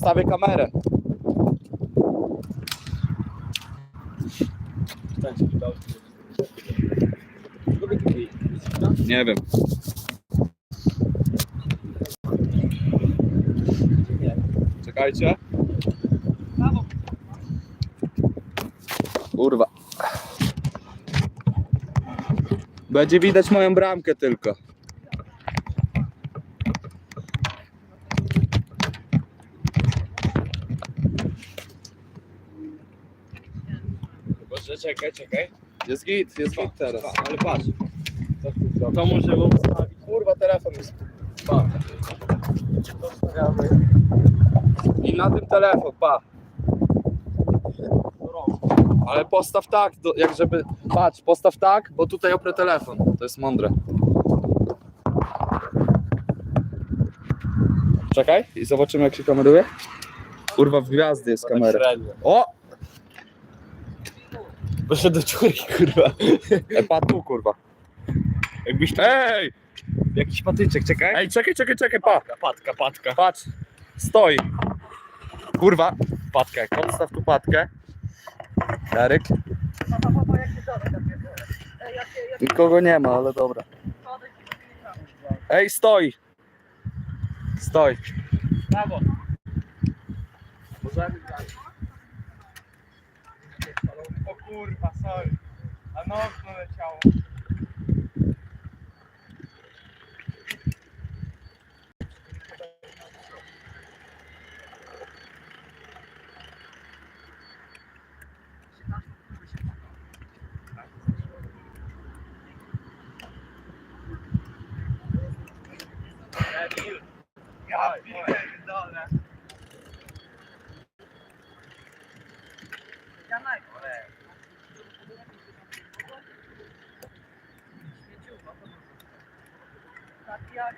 Postawię kamerę. Nie wiem. Czekajcie. Kurwa. Będzie widać moją bramkę tylko. Czekaj, czekaj. Jest git, jest git teraz. Ale patrz, to możemy ustawić. Kurwa, telefon jest. Pa. I na tym telefon, pa. Ale postaw tak, do, jak żeby. Patrz, postaw tak, bo tutaj oprę telefon. To jest mądre. Czekaj i zobaczymy jak się kameruje. Kurwa w gwiazdy jest kamera. Średnio. O! Proszę do dziury, kurwa. E, pa tu kurwa. Jakbyś tu... Ej! Jakiś patyczek, czekaj. Ej, czekaj, czekaj, czekaj, pa! Patka, patka, patka. Patrz, stoi. Kurwa, Patka. podstaw tu patkę. Jarek. Nikogo nie ma, ale dobra. Ej, stoi. Stoi. Brawo. O kurwa, sorry. A no okno leciało. Ja pierdolę. Tak jak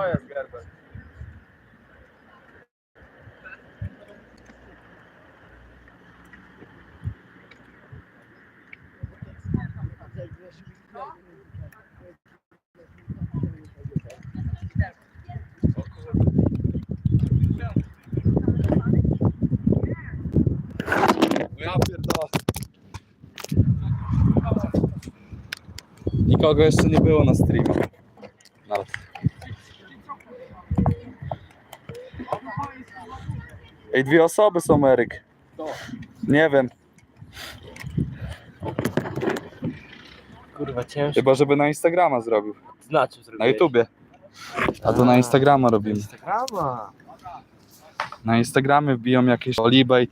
Co jest, Gerber? Ja pierdolę. Nikogo jeszcze nie było na streamie. Nawet. Ej, dwie osoby są, Eryk. Nie wiem, Kurwa, ciężko. chyba żeby na Instagrama zrobił. Znaczy Na zrobiłeś. YouTubie. A to na Instagrama robimy. Instagrama. Na Instagramie wbiją jakieś Olibej,